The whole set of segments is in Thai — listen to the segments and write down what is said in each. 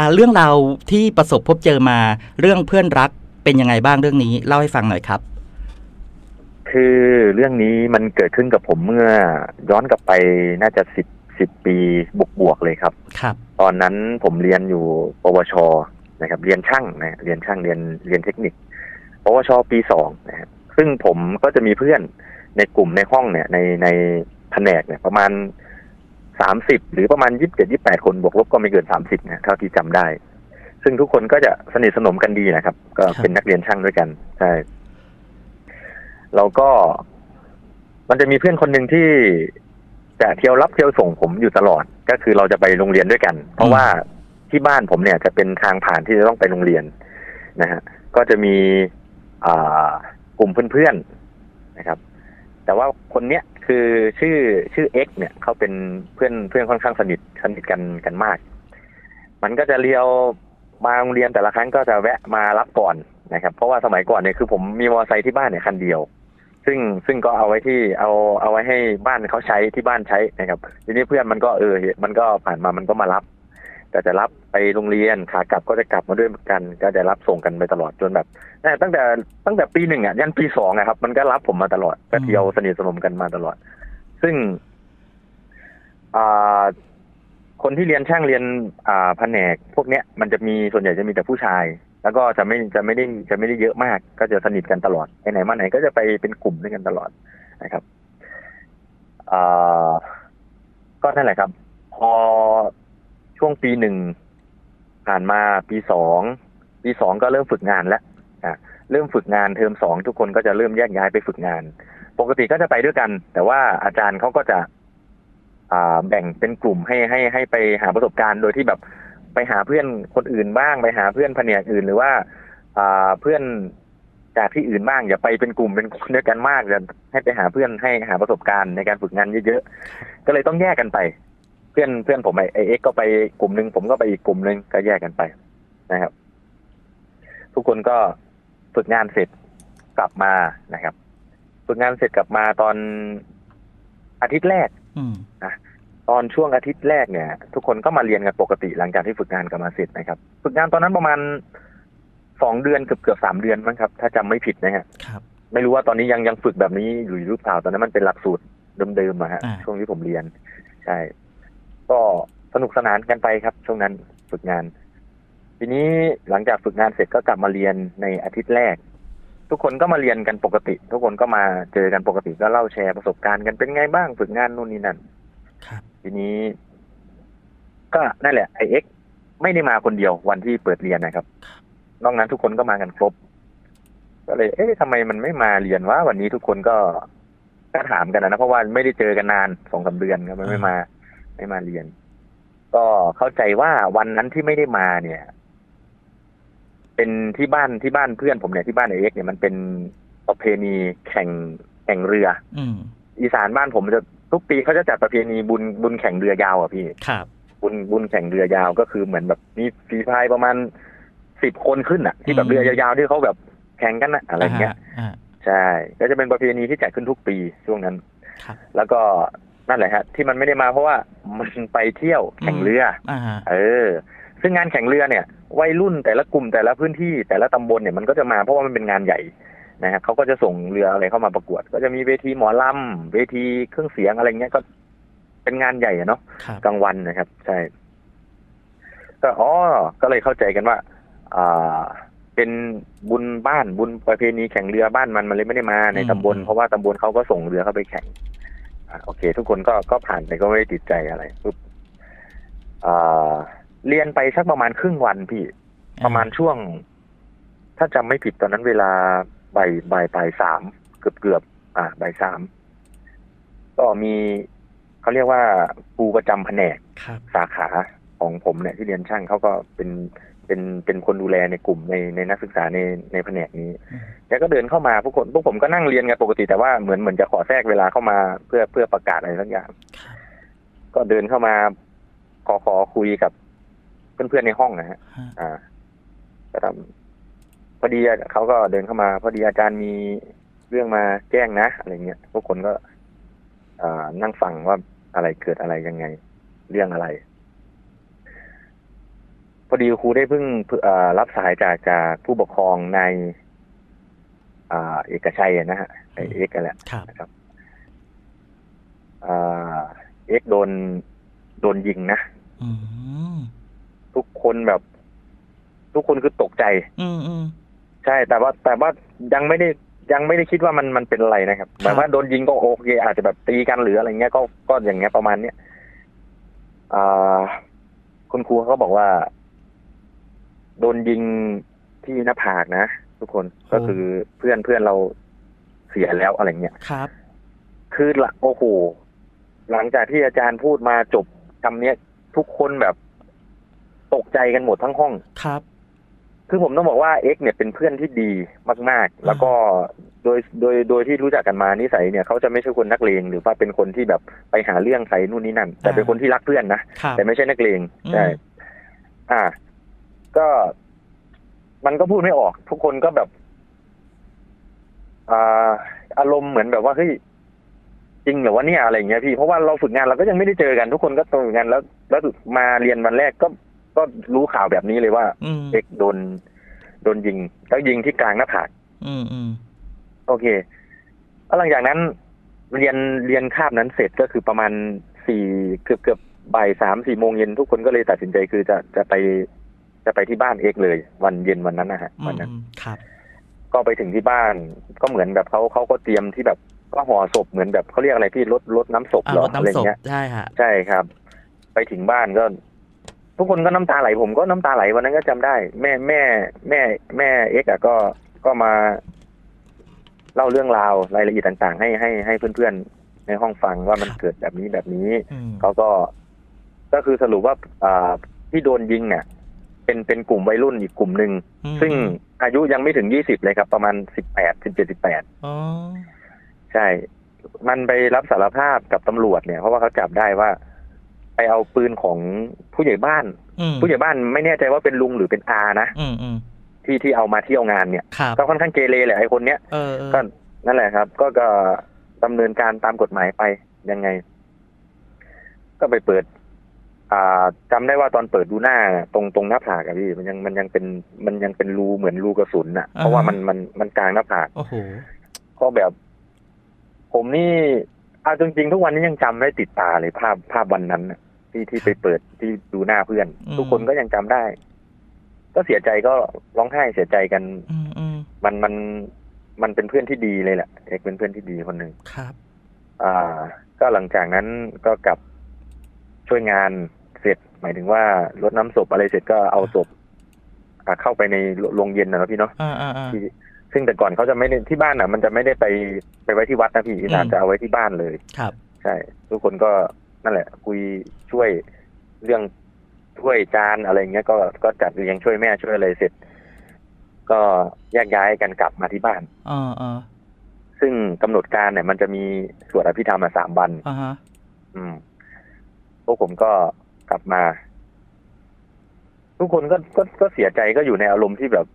อ่าเรื่องราวที่ประสบพบเจอมาเรื่องเพื่อนรักเป็นยังไงบ้างเรื่องนี้เล่าให้ฟังหน่อยครับ คือเรื่องนี้มันเกิดขึ้นกับผมเมื่อย้อนกลับไปน่าจะสิบสิบปีบวกบวกๆเลยครับ ครับ ตอนนั้นผมเรียนอยู่ปวชนะครับ เรียนช่างนะเรียนช่างเรียนเรียนเทคนิค ปวชปีสองนะครับซึ่งผมก็จะมีเพื่อนในกลุ่มในห้องเนี่ย ในในแผนกเนี่ย ประมาณ สามสิบหรือประมาณยี่สิบเจ็ดยี่แปดคนบวกลบก็ไม่เกินสามสิบนะเท่าที่จำได้ ซึ่งทุกคนก็จะสนิทสนมกันดีนะครับ ก็เป็นนักเรียนช่างด้วยกันใช่เราก็ มันจะมีเพื่อนคนหนึ่งที่จะเที่ยวรับเที่ยวส่งผมอยู่ตลอด ก็คือเราจะไปโรงเรียนด้วยกัน เพราะว่าที่บ้านผมเนี่ยจะเป็นทางผ่านที่จะต้องไปโรงเรียนนะฮะก็จะมีอ่ากลุ่มเพื่อนๆนะครับ แต่ว่าคนเนี้ย คือชื่อชื่อเอ็กเนี่ยเขาเป็นเพื่อนเพื่อนค่อนข้างสนิทสนิทกันกันมาก มันก็จะเลี้ยวมาโรงเรียนแต่ละครั้งก็จะแวะมารับก่อนนะครับ เพราะว่าสมัยก่อนเนี่ยคือผมมีมอเตอร์ไซค์ที่บ้านเนี่ยคันเดียว ซึ่งซึ่งก็เอาไว้ที่เอาเอาไว้ให้บ้านเขาใช้ที่บ้านใช้นะครับ ทีนี้เพื่อนมันก็เออมันก็ผ่านมามันก็มารับ แต่จะรับไปโรงเรียนขากลับก็จะกลับมาด้วยกัน ก็จะรับส่งกันไปตลอดจนแบบนี่ยตั้งแต่ตั้งแต่ปีหนึ่งอะยันปีสองอะครับ มันก็รับผมมาตลอดก็เที่ยวสนิทสนมกันมาตลอด ซึ่งอ่าคนที่เรียนช่างเรียนอ่าแผนก พวกเนี้ยมันจะมีส่วนใหญ่จะมีแต่ผู้ชาย แล้วก็จะไม่จะไม่ได้จะไม่ได้เยอะมาก ก็จะสนิทกันตลอดไปไหนมาไหนก็จะไปเป็นกลุ่มด้วยกันตลอดนะครับอ่าก็นั่นแหละครับ พอ ช่วงปีหนึ่งผ่านมาปีสองปีสองก็เริ่มฝึกงานแล้วอะเริ่มฝึกงานเทอมสองทุกคนก็จะเริ่มแยกย้ายไปฝึกงาน ปกติก็จะไปด้วยกัน แต่ว่าอาจารย์เขาก็จะ อ่าแบ่งเป็นกลุ่มให้ให้ให้ไปหาประสบการณ์โดยที่แบบไปหาเพื่อนคนอื่นบ้าง ไปหาเพื่อนแผนกอื่นหรือว่าอ่าเพื่อนจากที่อื่นบ้างอย่าไปเป็นกลุ่มเป็นคนด้วยกันมากจะให้ไปหาเพื่อนให้หาประสบการณ์ในการฝึกงานเยอะๆก็เลยต้องแยกกันไป เพื่อนเพื่อนผมไอเอ็กก็ไปกลุ่มหนึ่งผมก็ไปอีกกลุ่มหนึ่งก็แยกกันไปนะครับ ทุกคนก็ฝึกงานเสร็จกลับมานะครับ ฝึกงานเสร็จกลับมาตอนอาทิตย์แรกอืมตอนช่วงอาทิตย์แรกเนี่ย ทุกคนก็มาเรียนกันปกติหลังจากที่ฝึกงานกันมาเสร็จนะครับ ฝึกงานตอนนั้นประมาณสองเดือนเกือบเกือบสามเดือนมั้งครับ ถ้าจำไม่ผิดนะฮะครับไม่รู้ว่าตอนนี้ยังยังฝึกแบบนี้อยู่หรือเปล่าตอนนั้นมันเป็นหลักสูตรเดิมๆอะฮะอ่าช่วงที่ผมเรียน ใช่ ก็สนุกสนานกันไปครับ ช่วงนั้นฝึกงาน ทีนี้หลังจากฝึกงานเสร็จก็กลับมาเรียนในอาทิตย์แรก ทุกคนก็มาเรียนกันปกติ ทุกคนก็มาเจอกันปกติก็เล่าแชร์ประสบการณ์กันเป็นไงบ้างฝึกงานนู่นนี่นั่นครับทีนี้ ก็นั่นแหละไอเอ็กไม่ได้มาคนเดียววันที่เปิดเรียนนะครับนอกนั้นทุกคนก็มากันครบ ก็เลย เอ๊ะทำไมมันไม่มาเรียนวะวันนี้ทุกคนก็ก็ถามกันนะเพราะว่าไม่ได้เจอกันนานสองสามเดือนก็ไม่ไม่มา ไม่มาเรียน ก็เข้าใจว่าวันนั้นที่ไม่ได้มาเนี่ย เป็นที่บ้านที่บ้านเพื่อนผมเนี่ยที่บ้านไอเอ็กเนี่ยมันเป็นประเพณีแข่งแข่งเรือ อืมอีสานบ้านผมจะทุกปีเขาจะจัดประเพณีบุญบุญแข่งเรือยาวอะพี่ครับบุญบุญแข่งเรือยาวก็คือเหมือนแบบมีฝีพายประมาณสิบคนขึ้นอะ ที่แบบเรือยาวๆที่เขาแบบแข่งกันนะอะไรเงี้ยอ่าใช่ก็จะเป็นประเพณีที่จัดขึ้นทุกปีช่วงนั้นครับแล้วก็ นั่นแหละฮะที่มันไม่ได้มาเพราะว่ามันไปเที่ยวแข่งเรืออ่าเออ ซึ่งงานแข่งเรือเนี่ย วัยรุ่นแต่ละกลุ่มแต่ละพื้นที่แต่ละตำบลเนี่ยมันก็จะมาเพราะว่ามันเป็นงานใหญ่นะฮะเขาก็จะส่งเรืออะไรเข้ามาประกวด ก็จะมีเวทีหมอลำเวทีเครื่องเสียงอะไรเงี้ยก็เป็นงานใหญ่อะเนาะครับกลางวันนะครับ ใช่ ก็อ๋อก็เลยเข้าใจกันว่า อ่าเป็นบุญบ้านบุญประเพณีแข่งเรือบ้านมันมันเลยไม่ได้มาในตำบลเพราะว่าตำบลเขาก็ส่งเรือเข้าไปแข่งอ่า โอเค ทุกคนก็ก็ผ่านไปก็ไม่ได้ติดใจอะไรปุ๊บอ่าเรียนไปสักประมาณครึ่งวันพี่ ประมาณช่วง ถ้าจำไม่ผิดตอนนั้นเวลาบ่ายบ่ายบ่ายสามเกือบเกือบอ่าบ่ายสามก็มีเขาเรียกว่าครูประจำแผนกครับสาขาของผมเนี่ยที่เรียนช่างเขาก็เป็น เป็นเป็นคนดูแลในกลุ่มในในนักศึกษาในในแผนกนี้อืมแกก็เดินเข้ามาพวกคนพวกผมก็นั่งเรียนกันปกติแต่ว่าเหมือนเหมือนจะขอแทรกเวลาเข้ามาเพื่อเพื่อประกาศอะไรสักอย่างครับก็เดินเข้ามาขอขอคุยกับเพื่อนๆในห้องนะฮะฮะอ่าก็ทำพอดีเขาก็เดินเข้ามา พอดีอาจารย์มีเรื่องมาแจ้งนะอะไรเงี้ยทุกคนก็ อ่านั่งฟังว่าอะไรเกิดอะไรยังไง เรื่องอะไร พอดีครูได้เพิ่งเอ่อรับสายจากจากผู้ปกครองในอ่าเอกชัยอะนะฮะไอเอกกันแหละครับนะครับอ่าเอกโดนโดนยิงนะอืมทุกคนแบบ ทุกคนคือตกใจ อืมอืมใช่ แต่ว่าแต่ว่ายังไม่ได้ยังไม่ได้คิดว่ามันมันเป็นอะไรนะครับครับแบบว่าโดนยิงก็โอเค อาจจะแบบตีกันหรืออะไรเงี้ยก็ก็อย่างเงี้ยประมาณเนี้ยอ่าคุณครูเขาบอกว่า โดนยิงที่หน้าผากนะทุกคนก็คือเพื่อนเพื่อนเราเสียแล้วอะไรเงี้ยครับ คือละโอ้โหหลังจากที่อาจารย์พูดมาจบคำเนี้ยทุกคนแบบตกใจกันหมดทั้งห้องครับ คือผมต้องบอกว่าเอ็กเนี่ยเป็นเพื่อนที่ดีมาก ๆ แล้วก็โดยโดยโดยที่รู้จักกันมานิสัยเนี่ยเขาจะไม่ใช่คนนักเลงหรือว่าเป็นคนที่แบบไปหาเรื่องใส่นู่นนี่นั่น แต่เป็นคนที่รักเพื่อนนะครับแต่ไม่ใช่นักเลงอืมใช่อ่า ก็ มันก็พูดไม่ออก ทุกคนก็แบบอ่าอารมณ์เหมือนแบบว่าเฮ้ยจริงเหรือว่าเนี่ยอะไรอย่างเงี้ยพี่เพราะว่าเราฝึกงานเราก็ยังไม่ได้เจอกัน ทุกคนก็ฝึกงานแล้ว แล้วมาเรียนวันแรกก็ก็รู้ข่าวแบบนี้เลยว่าอืมเอกโดนโดนยิงแล้วยิงที่กลางหน้าผาก อืมอืมโอเคแล้วหลังจากนั้น เรียนเรียนคาบนั้นเสร็จก็คือประมาณสี่เกือบเกือบบ่ายสามสี่โมงเย็นทุกคนก็เลยตัดสินใจคือจะจะไป จะไปที่บ้านเอกเลย วันเย็นวันนั้นนะฮะอืวันมนั้นอืมครับ ก็ไปถึงที่บ้านก็เหมือนแบบเขาเขาก็เตรียมที่แบบก็ห่อศพเหมือนแบบเขาเรียกอะไรพี่รถรถน้ำศพอ่าเหรอรดอะไรน้ำศพเงี้ยใช่ฮะใช่ครับ ไปถึงบ้านก็ ทุกคนก็น้ำตาไหลผมก็น้ำตาไหลวันนั้นก็จำได้ แม่แม่ แม่ แม่เอ็กซ์อะก็ก็มา เล่าเรื่องราวรายละเอียดต่าง ๆ ให้ให้ให้เพื่อนๆในห้องฟังว่ามันครับเกิดแบบนี้แบบนี้อืมเขาก็ ก็คือสรุปว่าอ่าที่โดนยิงเนี่ย เป็นเป็นกลุ่มวัยรุ่นอีกกลุ่มหนึ่งอืม ซึ่งอายุยังไม่ถึงยี่สิบเลยครับ ประมาณสิบแปดสิบเจ็ดสิบแปดอ๋อใช่ มันไปรับสารภาพกับตำรวจเนี่ยเพราะว่าเขาจับได้ว่า ไปเอาปืนของผู้ใหญ่บ้าน อืมผู้ใหญ่บ้านไม่แน่ใจว่าเป็นลุงหรือเป็นอานะอืมอืมที่ที่เอามาเที่ยวงานเนี่ยครับ ก็ค่อนข้างเกเรแหละไอ้คนเนี้ย เออเออก็นั่นแหละครับ ก็ก็ดำเนินการตามกฎหมายไปยังไง ก็ไปเปิด อ่าจำได้ว่าตอนเปิดดูหน้าตรงตรงหน้าผากอะพี่มันยังมันยังเป็นมันยังเป็นรูเหมือนรูกระสุนอะเพราะว่ามันมันมันกลางหน้าผากโอ้โหก็แบบ ผมนี่เอาจริงๆทุกวันนี้ยังจำได้ติดตาเลยภาพภาพวันนั้นน่ะที่ที่ไปเปิดที่ดูหน้าเพื่อนอืมทุกคนก็ยังจำได้ ก็เสียใจก็ร้องไห้เสียใจกันอืมอืมมันมันมันเป็นเพื่อนที่ดีเลยแหละเอกเป็นเพื่อนที่ดีคนหนึ่งครับ อ่า ก็หลังจากนั้นก็กลับช่วยงานเสร็จ หมายถึงว่ารดน้ำศพอะไรเสร็จก็เอาศพอ่าเข้าไปในโรงเย็นนะเนาะพี่เนาะอ่าอ่าอ่าที่ซึ่งแต่ก่อนเขาจะไม่ได้ที่บ้านอะ มันจะไม่ได้ไปไปไว้ที่วัดนะพี่อีสานอืมจะเอาไว้ที่บ้านเลยครับ ใช่ ทุกคนก็นั่นแหละ คุยช่วยเรื่องถ้วยจานอะไรเงี้ยก็ก็จัดเรียงช่วยแม่ช่วยอะไรเสร็จ ก็แยกย้ายกันกลับมาที่บ้านอ่าอ่าซึ่งกำหนดการเนี่ย มันจะมีสวดอภิธรรมมาสามวันอ่าฮะอืมพวกผมก็ กลับมา ทุกคนก็ก็ก็เสียใจก็อยู่ในอารมณ์ที่แบบ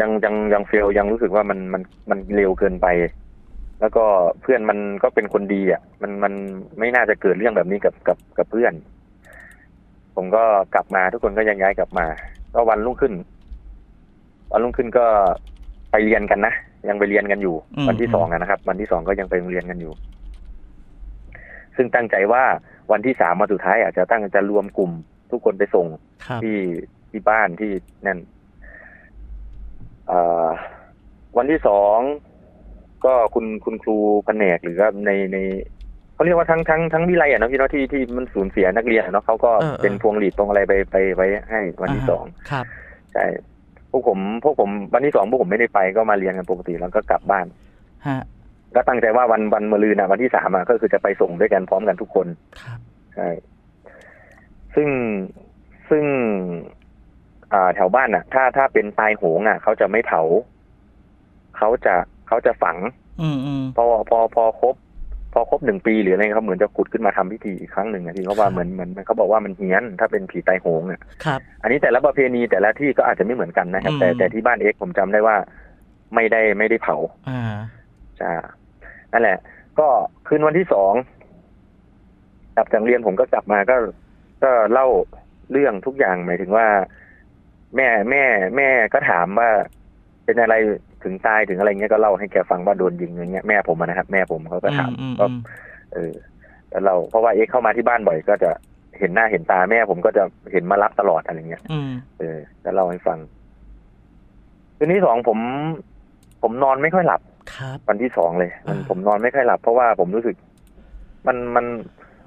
ยังยังยังเฟลยังรู้สึกว่ามันมันมันเร็วเกินไป แล้วก็เพื่อนมันก็เป็นคนดีอะ มันมันไม่น่าจะเกิดเรื่องแบบนี้กับกับกับเพื่อน ผมก็กลับมาทุกคนก็ยังย้ายกลับมา ก็วันรุ่งขึ้น วันรุ่งขึ้นก็ไปเรียนกันนะยังไปเรียนกันอยู่อืมวันที่สองอะนะครับ วันที่สองก็ยังไปโรงเรียนกันอยู่ ซึ่งตั้งใจว่า วันที่สามมาสุดท้ายอาจจะตั้งจะรวมกลุ่ม ทุกคนไปส่งครับที่ที่บ้านที่นั่นเอ่อวันที่สองก็คุณคุณครูแผนกหรือว่าในในเขาเรียกว่าทั้งทั้งทั้งวิไลอะเนอะพี่เนาะที่ที่มันสูญเสียนักเรียนอะเนาะเขาก็เออเออเป็นพวงหลีดพวงอะไรไปไปไว้ให้วันที่าฮะสองครับใช่พวกผมพวกผมวันที่สองพวกผมไม่ได้ไปก็มาเรียนกันปกติแล้วก็กลับบ้านฮะ ก็ตั้งใจว่าวันวันมะรืนอะวันที่สามอะก็คือจะไปส่งด้วยกันพร้อมกันทุกคนครับใช่ซึ่งซึ่งอ่าแถวบ้านอะ ถ้าถ้าเป็นตายโหงอะ เขาจะไม่เผาเขาจะเขาจะฝังอืมอืมพอพอพอครบ พอครบหนึ่งปีหรืออะไรเขาเหมือนจะขุดขึ้นมาทำพิธีอีกครั้งหนึ่งอะที่เขาว่าครับเหมือนเหมือนเขาบอกว่ามันเฮี้ยน ถ้าเป็นผีตายโหงอะครับ อันนี้แต่ละประเพณีแต่ละที่ก็อาจจะไม่เหมือนกันนะครับอืมแต่แต่ที่บ้านเอ็กซ์ผมจำได้ว่า ไม่ได้ไม่ได้เผา อ่าจ้า นั่นแหละ ก็คืนวันที่สองกลับจากเรียนผมก็กลับมาก็ ก็เล่าเรื่องทุกอย่างหมายถึงว่า แม่แม่ แม่ก็ถามว่า เป็นอะไรถึงตายถึงอะไรเงี้ยก็เล่าให้แกฟังว่าโดนยิงอย่างเงี้ยแม่ผมอะนะครับ แม่ผมเขาก็ถามอืมก็อืมเออแล้วเราเพราะว่าเอ็กซ์เข้ามาที่บ้านบ่อยก็จะเห็นหน้าเห็นตาแม่ผมก็จะเห็นมารับตลอดอะไรเงี้ยอืมเออแล้วเล่าให้ฟังคืนที่สองผม ผมนอนไม่ค่อยหลับ ครับ วันที่สองเลยมันอ่า ผมนอนไม่ค่อยหลับ เพราะว่าผมรู้สึก มันมัน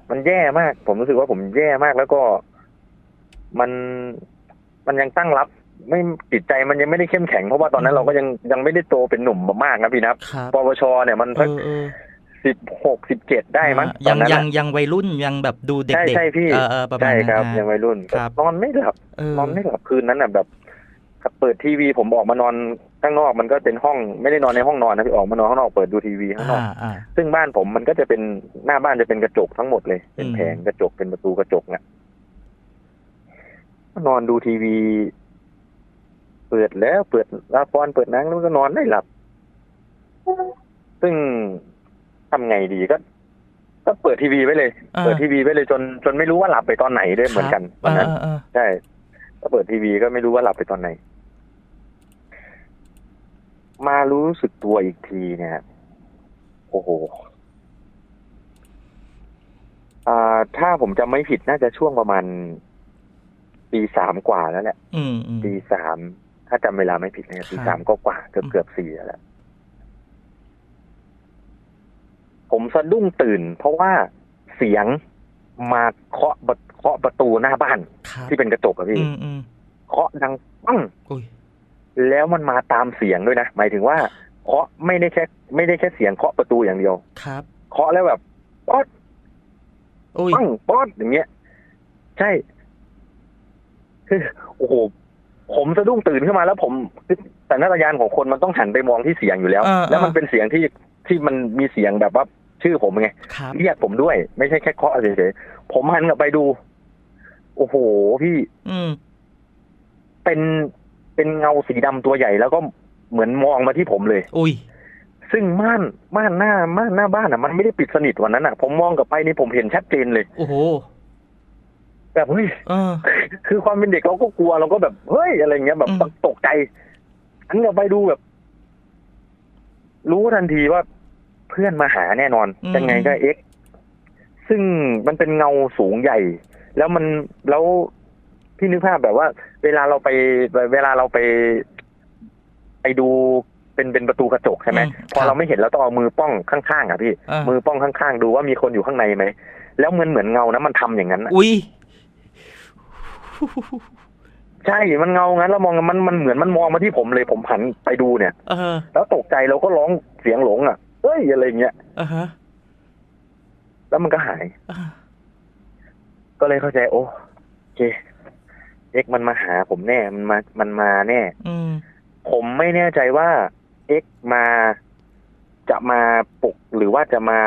มันแย่มาก ผมรู้สึกว่าผมแย่มากแล้วก็ มันมันยังตั้งรับ ไม่จิตใจมันยังไม่ได้เข้มแข็งเพราะว่าตอนนั้นเราก็ยังยังไม่ได้โตเป็นหนุ่มมากนะพี่นับครับปวชเนี่ยมันเอสักอเออสิบหกสิบเจ็ดได้มั้งอ่าตอยันงนั้นยัอะงยังวัยรุ่นยังแบบดูเด็กใช่ๆใช่พี่เออเออประมาณใช่นั้นครับอ่ายังวัยรุ่นครับ นอนไม่หลับ เออ นอนไม่หลับคืนนั้นน่ะแบบเปิดทีวีผมออกมานอน ข้างนอกมันก็เป็นห้องไม่ได้นอนในห้องนอนนะพี่ออกมานอนข้างนอกเปิดดูทีวีข้างนอกอ่าอ่า ซึ่งบ้านผมมันก็จะเป็นหน้าบ้านจะเป็นกระจกทั้งหมดเลย เป็นอืม แผงกระจกเป็นประตูกระจกเนี่ยก็นอนดูทีวี เปิดแล้วเปิดละครเปิดหนังแล้วก็นอนไม่หลับ ซึ่งทำไงดีก็ ก็เปิดทีวีไว้เลย อ่า เปิดทีวีไว้เลยจน จนไม่รู้ว่าหลับไปตอนไหนด้วยเหมือนกันควันรับนั้นเออเออใช่ก็เปิดทีวีก็ไม่รู้ว่าหลับไปตอนไหน มารู้สึกตัวอีกทีเนี่ย โอ้โหอ่าถ้าผมจำไม่ผิดน่าจะช่วงประมาณปีสามกว่าแล้วแหละอืมอืม ปีสามถ้าจำเวลาไม่ผิดนะครับปีครับสามก็กว่าเกือบเกือบสี่แล้วผมสะดุ้งตื่น เพราะว่าเสียงมาเคาะประเคาะประตูหน้าบ้าน ครับที่เป็นกระจกอะพี่อืมอืมเคาะดังปั้งอุ้ย แล้วมันมาตามเสียงด้วยนะ หมายถึงว่าเคาะไม่ได้แค่ไม่ได้แค่เสียงเคาะประตูอย่างเดียวครับเคาะแล้วแบบป๊อดอุ้ยปั้งป๊อดอย่างเงี้ย ใช่คือโอ้โหผมสะดุ้งตื่นขึ้นมาแล้ว ผมแต่นักยานของคนมันต้องหันไปมองที่เสียงอยู่แล้วเออแล้วมันเป็นเสียงที่ที่มันมีเสียงแบบว่าชื่อผมไงครับเรียกผมด้วย ไม่ใช่แค่เคาะเฉยๆผมหันกลับไปดู โอ้โหพี่อืมเป็น เป็นเงาสีดำตัวใหญ่แล้วก็เหมือนมองมาที่ผมเลย อุ้ย ซึ่งม่านม่านหน้าม่านหน้าบ้านอะ มันไม่ได้ปิดสนิทวันนั้นอะ ผมมองกลับไปนี่ผมเห็นชัดเจนเลย โอ้โหแบบเฮ้ยเออคือความเป็นเด็กเราก็กลัวเราก็แบบเฮ้ยอะไรเงี้ยแบบอืมตกใจอันกลับไปดูแบบ รู้ทันทีว่าเพื่อนมาหาแน่นอนยังไงก็เอ็กซ์ซึ่งมันเป็นเงาสูงใหญ่ แล้วมันแล้ว พี่นึกภาพแบบว่า เวลาเราไปเวลาเราไป ไปดูเป็นเป็นประตูกระจกใช่ไหมอืมพอครับเราไม่เห็นเราต้องเอามือป้องข้างๆอะพี่เออมือป้องข้างๆดูว่ามีคนอยู่ข้างในไหมแล้วมันเหมือนเงานะมันทำอย่างนั้นน่ะอุ้ยใช่มันเงางั้นแล้วมองมันมันเหมือนมันมองมาที่ผมเลยผมหันไปดูเนี่ยเออแล้วตกใจเราก็ร้องเสียงหลง อะเอ้ยอะไรเงี้ยเออฮะแล้วมันก็หายอ่าก็เลยเข้าใจโอ้โอเค เอ็กซ์มันมาหาผมแน่มันมามันมาแน่ อืม ผมไม่แน่ใจว่าเอ็กซ์มาจะมาปลุกหรือว่าจะมา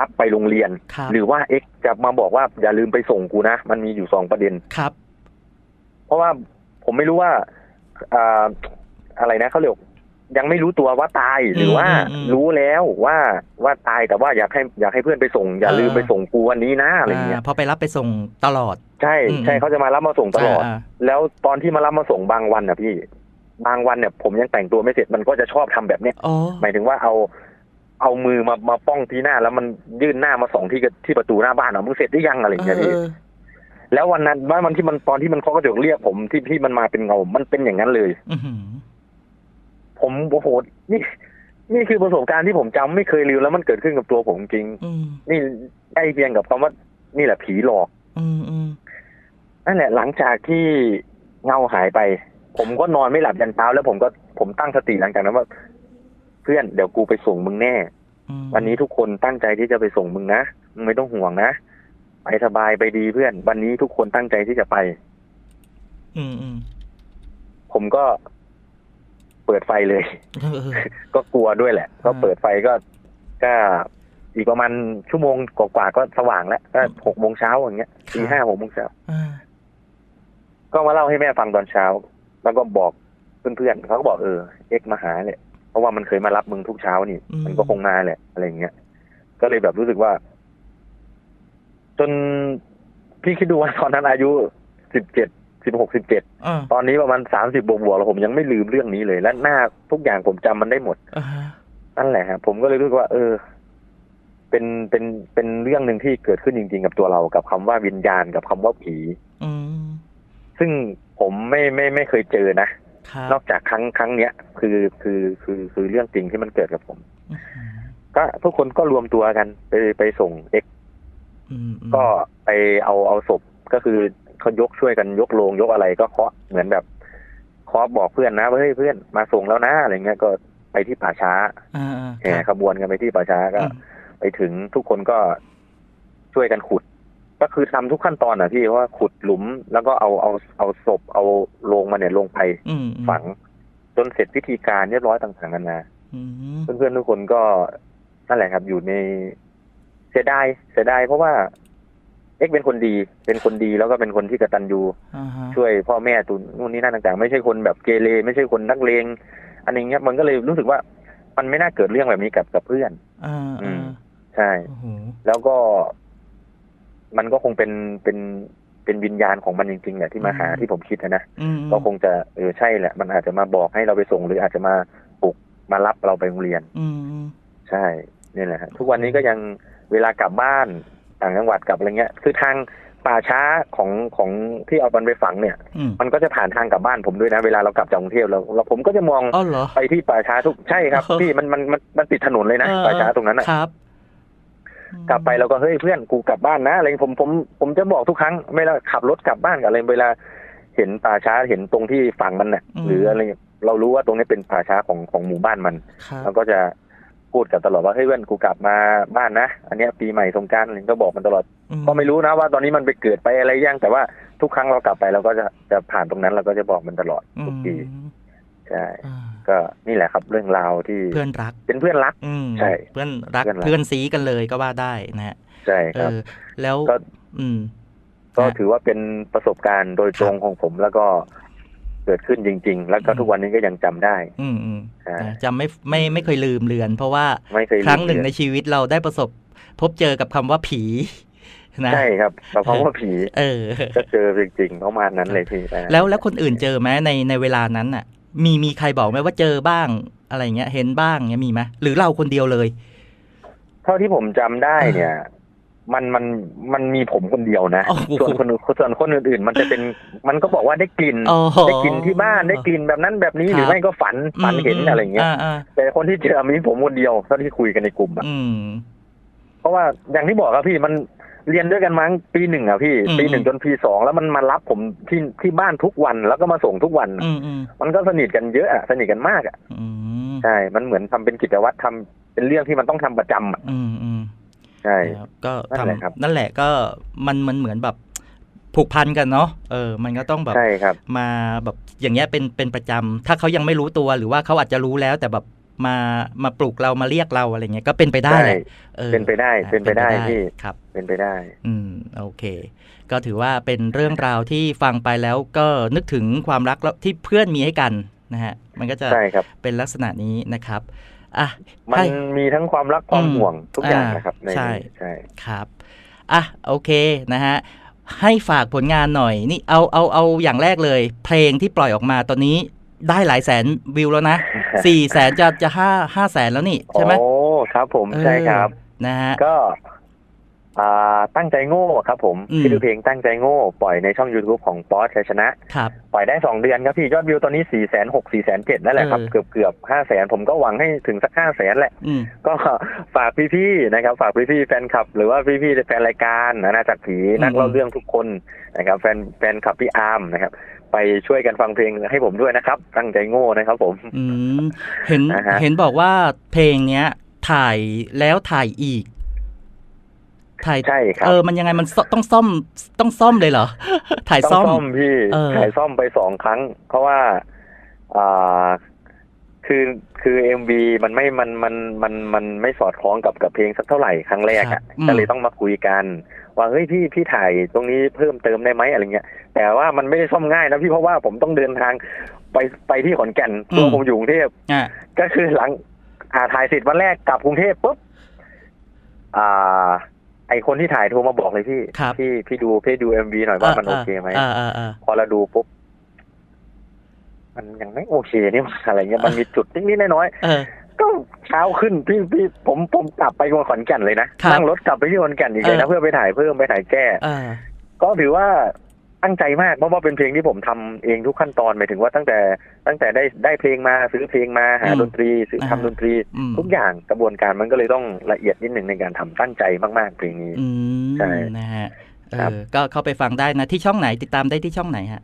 รับไปโรงเรียน ครับ หรือว่าเอ็กซ์จะมาบอกว่าอย่าลืมไปส่งกูนะ มันมีอยู่สองประเด็น ครับ เพราะว่าผมไม่รู้ว่าอ่าอะไรนะเขาเรียกยังไม่รู้ตัวว่าตายหรือว่า อืมอืมรู้แล้วว่าว่าตายแต่ว่าอยากให้อยากให้เพื่อนไปส่ง อย่าลืมเออไปส่งกูวันนี้นะอะไรเงี้ยาพอไปรับไปส่งตลอด ใช่อืมใช่เขาจะมารับมาส่งตลอดาแล้วตอนที่มารับมาส่งบางวันอะพี่ บางวันเนี่ย ผมยังแต่งตัวไม่เสร็จมันก็จะชอบทำแบบเนี้ยอ๋อหมายถึงว่าเอาเอามือมามาป้องที่หน้า แล้วมันยื่นหน้ามาส่องที่กระที่ประตูหน้าบ้านอะมึงเสร็จหรือยังอะไรเอเงี้ยอพี่เออแล้ววันนั้นว่ามันที่มันตอนที่มันเคาะกระจกเรียกผมที่ที่มันมาเป็นเงา มันเป็นอย่างนั้นเลยอื้อหือผมโอ้โหนี่ นี่คือประสบการณ์ที่ผมจำไม่เคยลืมแล้วมันเกิดขึ้นกับตัวผมจริงอืมนี่ใกล้เคียงกับคำว่านี่แหละผีหลอก อืมอืม นั่นแหละหลังจากที่เงาหายไป ผมก็นอนไม่หลับยันเช้าแล้วผมก็ผมตั้งสติหลังจากนั้นว่า เพื่อนเดี๋ยวกูไปส่งมึงแน่อืมวันนี้ทุกคนตั้งใจที่จะไปส่งมึงนะมึงไม่ต้องห่วงนะไปสบายไปดีเพื่อน วันนี้ทุกคนตั้งใจที่จะไป อืมอืมผมก็เปิดไฟเลยเออเออก็กลัวด้วยแหละ ก็อืมเปิดไฟก็ก็อีกประมาณชั่วโมงกว่าๆก็สว่างแล้วก็หกโมงเช้าอย่างเงี้ยตีห้าหกโมงเช้าอ่า ก็มาเล่าให้แม่ฟังตอนเช้า แล้วก็บอกเพื่อนๆเขาก็บอกเออเอ็กซ์มาหาแหละเพราะว่ามันเคยมารับมึงทุกเช้านี่มันก็คงมาแหละอะไรอย่างเงี้ยก็เลยแบบรู้สึกว่า จนพี่คิดดูว่าตอนนั้นอายุสิบเจ็ดสิบหกสิบเจ็ดอ่าตอนนี้ประมาณสามสิบบวกบวกๆแล้วผมยังไม่ลืมเรื่องนี้เลย และหน้าทุกอย่างผมจำมันได้หมด อ่าฮะนั่นแหละครับผมก็เลยรู้สึกว่า เออ เป็นเป็นเป็นเรื่องหนึ่งที่เกิดขึ้นจริง ๆ กับตัวเรากับคำว่าวิญญาณกับคำว่าผีอืม ซึ่งผมไม่ไม่ไม่เคยเจอนะครับนอกจากครั้งครั้งเนี้ย คือคือคือคือเรื่องจริงที่มันเกิดกับผมอืมก็ทุกคนก็รวมตัวกันไปไปส่งเอ็กอืมอืมก็ไปเอาเอาศพก็คือเขายกช่วยกันยกโลงยกอะไรก็เคาะเหมือนแบบเคาะบอกเพื่อนนะว่าเฮ้ยเพื่อนมาส่งแล้วนะอะไรเงี้ยก็ไปที่ป่าช้าอ่าอ่าแห่คขรับบวนกันไปที่ป่าช้าก็อืมไปถึงทุกคนก็ช่วยกันขุด ก็คือทำทุกขั้นตอนอะพี่ว่าขุดหลุมแล้วก็เอาเอาเอาศพเอาโลงมาเนี่ยลงไปอืมอืมฝัง จนเสร็จพิธีการเรียบร้อยต่างๆกันานาอืมเพื่อนๆทุกคนก็นั่นแหละครับ อยู่ในเสียดายเสียดายเพราะว่าเอ็กเป็นคนดี เป็นคนดีแล้วก็เป็นคนที่กตัญญูอ่าฮะช่วยพ่อแม่ตุนนู่นนี่นั่นต่างๆ ไม่ใช่คนแบบเกเรไม่ใช่คนนักเลงอันนี้เงี้ยมันก็เลยรู้สึกว่า มันไม่น่าเกิดเรื่องแบบนี้กับกับเพื่อน อ่าอือ่ามใช่โอ้โหแล้วก็ มันก็คงเป็นเป็นเป็นวิญญาณของมันจริงๆแหละที่มาหาที่ผมคิดนะนะอืมก็คงจะเออใช่แหละ มันอาจจะมาบอกให้เราไปส่งหรืออาจจะมาปลุกมารับเราไปโรงเรียน อืมอืมใช่นี่แหละฮะทุกวันนี้ก็ยังเวลากลับบ้านต่างจังหวัดกลับอะไรเงี้ย คือทางป่าช้าของของที่เอามันไปฝังเนี่ยอืมมันก็จะผ่านทางกลับบ้านผมด้วยนะ เวลาเรากลับจากกรุงเทพแล้วแล้วผมก็จะมองอ๋อเหรอไปที่ป่าช้าทุกใช่ครับเออพี่มันมันมันมันติดถนนเลยนะเออป่าช้าตรงนั้นอะครับ กลับไปเราก็เฮ้ยเพื่อนกูกลับบ้านนะอะไรผมผมผมจะบอกทุกครั้งเวลาขับรถกลับบ้านกับอะไรเวลาเห็นป่าช้าเห็นตรงที่ฝังมันเนี่ยหรืออะไรเรารู้ว่าตรงนี้เป็นป่าช้าของของหมู่บ้านมันครับเราก็จะพูดกันตลอดว่าเฮ้ยเพื่อนกูกลับมาบ้านนะอันเนี้ยปีใหม่สงกรารอะไรก็บอกมันตลอดอืก็ไม่รู้นะว่าตอนนี้มันไปเกิดไปอะไรยังแต่ว่าทุกครั้งเรากลับไปเราก็จะจะผ่านตรงนั้นเราก็จะบอกมันตลอดอืทุมกปี ใช่อ่าก็นี่แหละครับเรื่องราวที่เพื่อนรัก เป็นเพื่อนรักอืมใช่เพื่อนรักเพื่อนรักเพื่อนซีกันเลยก็ว่าได้นะฮะใช่เอครับอแล้วก็อืม ก็นะถือว่าเป็นประสบการณ์โดยตรงของผมแล้วก็เกิดขึ้นจริง ๆ แล้วก็อืมทุกวันนี้ก็ยังจำได้ อืมอืมใช่นะจำไม่ไม่ไม่เคยลืมเลือน เพราะว่าไม่เคยลืมครั้งหนึ่งในเลือนชีวิตเราได้ประสบ พบเจอกับคำว่าผีนะใช่ครับแต่เพราะว่าผีเออก็เจอจริงๆประมาณนั้นเลยพี่อ่าแล้วแล้วคนอื่นเจอไหมในในเวลานั้นน่ะ มีมีใครบอกไหมว่าเจอบ้างอะไรเงี้ย เห็นบ้างเงี้ยมีไหมหรือเราคนเดียวเลย เท่าที่ผมจำได้เนี่ย มันมันมันมีผมคนเดียวนะโอ้โห ส่วนคนอื่นส่วนคนอื่นๆ มันจะเป็นมันก็บอกว่าได้กลิ่นอ๋อ ได้กลิ่นที่บ้านได้กลิ่นแบบนั้นแบบนี้ครับ หรือไม่ก็ฝันฝันเห็นอะไรเงี้ย อ่าอ่าแต่คนที่เจอมีผมคนเดียวเท่าที่คุยกันในกลุ่มอะอืม เพราะว่าอย่างที่บอกครับพี่มัน เรียนด้วยกันมั้งปีหนึ่งอะพี่อืมปีหนึ่งจนปีสองแล้วมันมารับผมที่ที่บ้านทุกวันแล้วก็มาส่งทุกวันอะอืมอืมมันก็สนิทกันเยอะอะสนิทกันมากอะอืมใช่ มันเหมือนทำเป็นกิจวัตรทำเป็นเรื่องที่มันต้องทำประจำอะอืมอืมใช่นะครับก็นั่นแหละครับทำนั่นแหละก็มันมันเหมือนแบบผูกพันกันเนาะ เออ มันก็ต้องแบบใช่ครับมาแบบอย่างเงี้ยเป็นเป็นประจำถ้าเขายังไม่รู้ตัวหรือว่าเขาอาจจะรู้แล้วแต่แบบ มามาปลุกเรามาเรียกเราอะไรเงี้ยก็เป็นไปได้ใช่แหละออเป็นไปได้อะเป็นไปได้พี่ครับเป็นไปได้ อืมโอเค ก็ถือว่าเป็นเรื่องราวที่ฟังไปแล้วก็นึกถึงความรักแล้วที่เพื่อนมีให้กันนะฮะ มันก็จะใช่ครับเป็นลักษณะนี้นะครับอะมันให้มีทั้งความรักความอืมห่วงทุกอย่างอ่านะครับในใช่นี้ใช่ครับอะโอเคนะฮะให้ฝากผลงานหน่อย นี่เอาเอาเอาอย่างแรกเลย เพลงที่ปล่อยออกมาตอนนี้ ได้หลายแสนวิวแล้วนะสี่แสนจะจะห้าห้าแสนแล้วนี่ใช่ไหมโอ้ครับผมเออใช่ครับนะฮะก็อ่าตั้งใจโง่ครับผมอืมชื่อเพลงตั้งใจโง่ ปล่อยในช่อง YouTube ของป๊อสชัยชนะครับปล่อยได้สองเดือนครับพี่ยอดวิวตอนนี้สี่แสนหกสี่แสนเจ็ดนั่นแหละครับเออเกือบเกือบห้าแสนผมก็หวังให้ถึงสักห้าแสนแหละอืมก็ฝากพี่ๆนะครับ ฝากพี่ๆแฟนคลับ หรือว่าพี่ๆแฟนรายการนะนาจากผีอืมนักเล่าเรื่องทุกคนนะครับ แฟนแฟนคลับพี่อาร์มนะครับ ไปช่วยกันฟังเพลงให้ผมด้วยนะครับ ตั้งใจโง่นะครับ ผมอืมเห็นนะฮะเห็นบอกว่าเพลงเนี้ย ถ่ายแล้วถ่ายอีก ถ่ายใช่ครับเออมันยังไงมันซ่อต้องซ่อมต้องซ่อมเลยเหรอ ถ่ายต้องซ่อมซ่อมพี่เออถ่ายซ่อมไปสองครั้ง เพราะว่าอ่าคือคือเอ็มบีมันไม่มันมันมันมันไม่สอดคล้องกับกับเพลงสักเท่าไหร่ครั้งแรกครัอะบอืมก็เลยต้องมาคุยกัน ว่าเฮ้ยพี่พี่ถ่ายตรงนี้เพิ่มเติมได้ไหมอะไรเงี้ยแต่ว่ามันไม่ได้ซ่อมง่ายนะพี่เพราะว่าผมต้องเดินทางไปไปที่ขอนแก่นตัวผมอยู่กรุงเทพอะก็คือหลังอ่าถ่ายเสร็จวันแรกกลับกรุงเทพปุ๊บอ่า ไอคนที่ถ่ายโทรมาบอกเลยพี่ครับพี่พี่ดูพี่ดูเอ็มวีหน่อยว่ามันโอเคไหมอ่าอ่าอ่าพอเราดูปุ๊บมันยังไม่โอเคนี่หว่าอะไรเงี้ยมันมีจุดนิดๆน้อยเออๆก็ เช้าขึ้นพี่พี่ผมผมกลับไปขอนแก่นเลยนะครับ นั่งรถกลับไปที่ขอนแก่นอีกเลยเอนะอเพื่อไปถ่ายเพิ่มไปถ่ายแก้เออก็ถือว่าตั้งใจมากเพราะว่าเป็นเพลงที่ผมทำเองทุกขั้นตอนหมายถึงว่าตั้งแต่ตั้งแต่ได้ได้เพลงมาซื้อเพลงมาหาอืมดนตรีซื้ออ่าทำดนตรี อืม ทุกอย่างกระบวนการมันก็เลยต้องละเอียดนิดหนึ่งในการทำตั้งใจมากๆเพลงนี้ อืมใช่นะฮะเอครับ อก็เข้าไปฟังได้นะที่ช่องไหนติดตามได้ที่ช่องไหนฮะ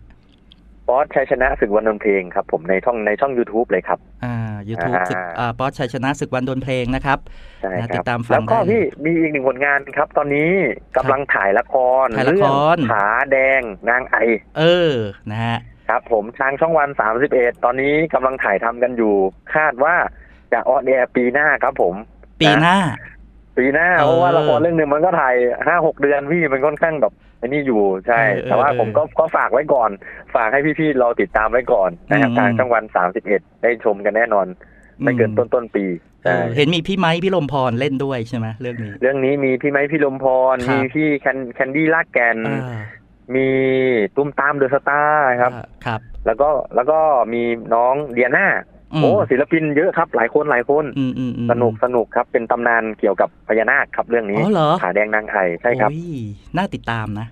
บอสชัยชนะศึกวันดนเพลงครับ ผมในช่องในช่อง YouTube เลยครับ อ่า YouTube อ่าศึกอ่าป๊อตชัยชนะศึกวันดนเพลงนะครับใช่นะคติรับดตามฟังแล้วก็ได้เลยพี่มีอีกหนึ่งผลงานครับ ตอนนี้กำลังถ่ายละครถ่ายละครเองขาแดงนางไอ เออนะฮะครับผมทางช่องวันสามสิบเอ็ดตอนนี้กำลังถ่ายทำกันอยู่ คาดว่าจะออนแอร์ปีหน้าครับผม ปีหน้า ปีหน้าเออเพราะว่าละครเรื่องหนึ่งมันก็ถ่ายห้าหกเดือนพี่มันค่อนข้างแบบไอ้นี่อยู่ใช่เออเออแต่ว่าเออผมก็ก็ฝากไว้ก่อน ฝากให้พี่ๆเราติดตามไว้ก่อนนะครับอืมทางช่องวันสามสิบเอ็ดได้ชมกันแน่นอน ไม่เกินต้นต้นๆปีเอใช่อเห็นมีพี่ไม้พี่ลมพรเล่นด้วยใช่ไหมเรื่องนี้ เรื่องนี้มีพี่ไม้พี่ลมพรครับมีพี่แคนแคนดี้ลากแกนอ่ามีตุ้มตามเดอะสตาร์ครับอ่าครับ แล้วก็แล้วก็มีน้องเดียนาม โอ้ศิลปินเยอะครับ หลายคนหลายคนอืมอืมอืมสนุกสนุกครับ เป็นตำนานเกี่ยวกับพญานาคครับเรื่องนี้อ๋อเหรอขาแดงนางไอ่ใช่ครับโอ้ยน่าติดตามนะ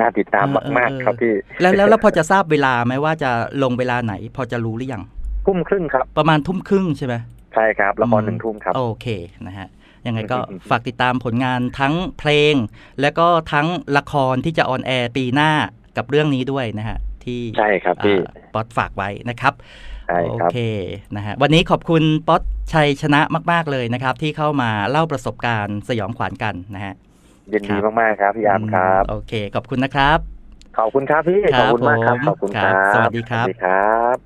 น่าติดตามเออเออมากเออๆครับพี่แล้วแล้วแล้วพอจะทราบเวลาไหมว่าจะลงเวลาไหน พอจะรู้หรือยังทุ่มครึ่งครับ ประมาณทุ่มครึ่งใช่ไหมใช่ครับละครอืมหนึ่งทุ่มครับ โอเคนะฮะยังไงก็อืมอืมฝากติดตามผลงานทั้งเพลง และก็ทั้งละครที่จะออนแอร์ปีหน้ากับเรื่องนี้ด้วยนะฮะที่ใช่ครับพี่อ่าป๊อตฝากไว้นะครับใช่โอครับเคนะฮะวันนี้ขอบคุณป๊อตชัยชนะมาก ๆ เลยนะครับ ที่เข้ามาเล่าประสบการณ์สยองขวัญกันนะฮะยินดีครับมาก ๆ ครับพี่อาร์มครับ โอเค ขอบคุณนะครับ ขอบคุณครับพี่ครัขอบบคุณมากครับผมขอบคุณคครัรับบสวัสดีครับ สวัสดีครับ